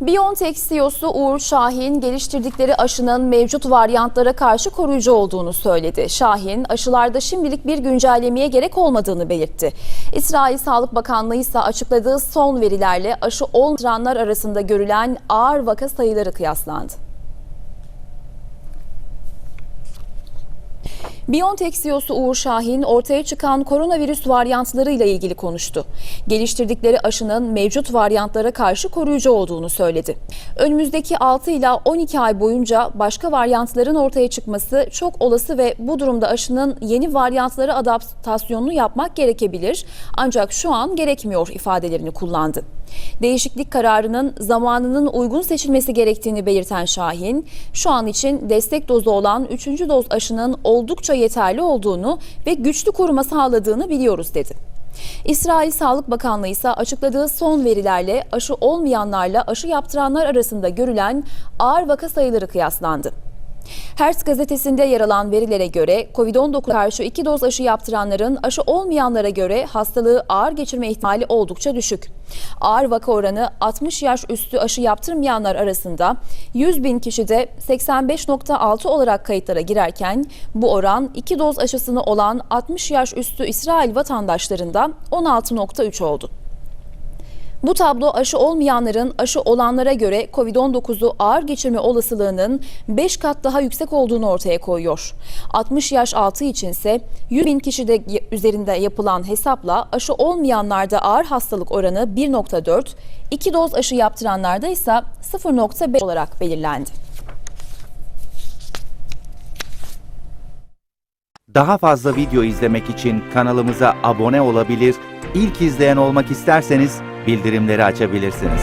BioNTech CEO'su Uğur Şahin geliştirdikleri aşının mevcut varyantlara karşı koruyucu olduğunu söyledi. Şahin aşılarda şimdilik bir güncellemeye gerek olmadığını belirtti. İsrail Sağlık Bakanlığı ise açıkladığı son verilerle aşı olmayanlar arasında görülen ağır vaka sayıları kıyaslandı. BioNTech CEO'su Uğur Şahin ortaya çıkan koronavirüs varyantlarıyla ilgili konuştu. Geliştirdikleri aşının mevcut varyantlara karşı koruyucu olduğunu söyledi. Önümüzdeki 6 ila 12 ay boyunca başka varyantların ortaya çıkması çok olası ve bu durumda aşının yeni varyantlara adaptasyonunu yapmak gerekebilir. Ancak şu an gerekmiyor ifadelerini kullandı. Değişiklik kararının zamanının uygun seçilmesi gerektiğini belirten Şahin, şu an için destek dozu olan 3. doz aşının oldukça yeterli olduğunu ve güçlü koruma sağladığını biliyoruz dedi. İsrail Sağlık Bakanlığı ise açıkladığı son verilerle aşı olmayanlarla aşı yaptıranlar arasında görülen ağır vaka sayıları kıyaslandı. Hertz gazetesinde yer alan verilere göre COVID-19 karşı iki doz aşı yaptıranların aşı olmayanlara göre hastalığı ağır geçirme ihtimali oldukça düşük. Ağır vaka oranı 60 yaş üstü aşı yaptırmayanlar arasında 100 bin kişide 85.6 olarak kayıtlara girerken bu oran iki doz aşısını olan 60 yaş üstü İsrail vatandaşlarında 16.3 oldu. Bu tablo aşı olmayanların aşı olanlara göre COVID-19'u ağır geçirme olasılığının 5 kat daha yüksek olduğunu ortaya koyuyor. 60 yaş altı içinse 100 bin kişide üzerinde yapılan hesapla aşı olmayanlarda ağır hastalık oranı 1.4, 2 doz aşı yaptıranlarda ise 0.5 olarak belirlendi. Daha fazla video izlemek için kanalımıza abone olabilir, ilk izleyen olmak isterseniz bildirimleri açabilirsiniz.